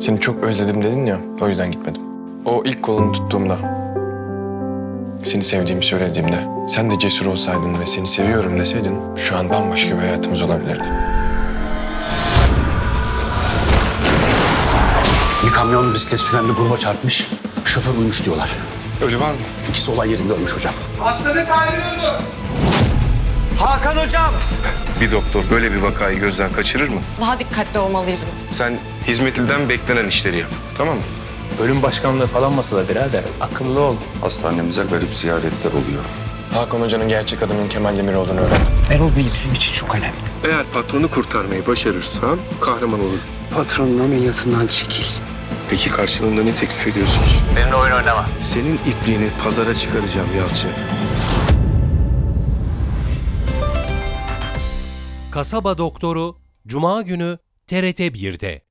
Seni çok özledim dedin ya, o yüzden gitmedim. O ilk kolunu tuttuğumda, seni sevdiğimi söylediğimde, sen de cesur olsaydın ve seni seviyorum deseydin, şu an bambaşka bir hayatımız olabilirdi. Bir kamyon bisiklet süren bir gruba çarpmış. Şoför uymuş diyorlar. Ölü var mı? İkisi olay yerinde ölmüş hocam. Hastalık ayrıldı. Hakan hocam. Bir doktor böyle bir vakayı gözden kaçırır mı? Daha dikkatli olmalıydım. Sen hizmetliden beklenen işleri yap. Tamam mı? Bölüm başkanlığı falan masada birader. Akıllı ol. Hastanemize garip ziyaretler oluyor. Hakan Hoca'nın gerçek adının Kemal Demir olduğunu öğrendim. Erol Bey bizim için çok önemli. Eğer patronu kurtarmayı başarırsan kahraman olur. Patronun ameliyatından çekil. Peki karşılığında ne teklif ediyorsunuz? Benimle oyun oynama. Senin ipliğini pazara çıkaracağım Yalçın. Kasaba Doktoru Cuma günü TRT 1'de.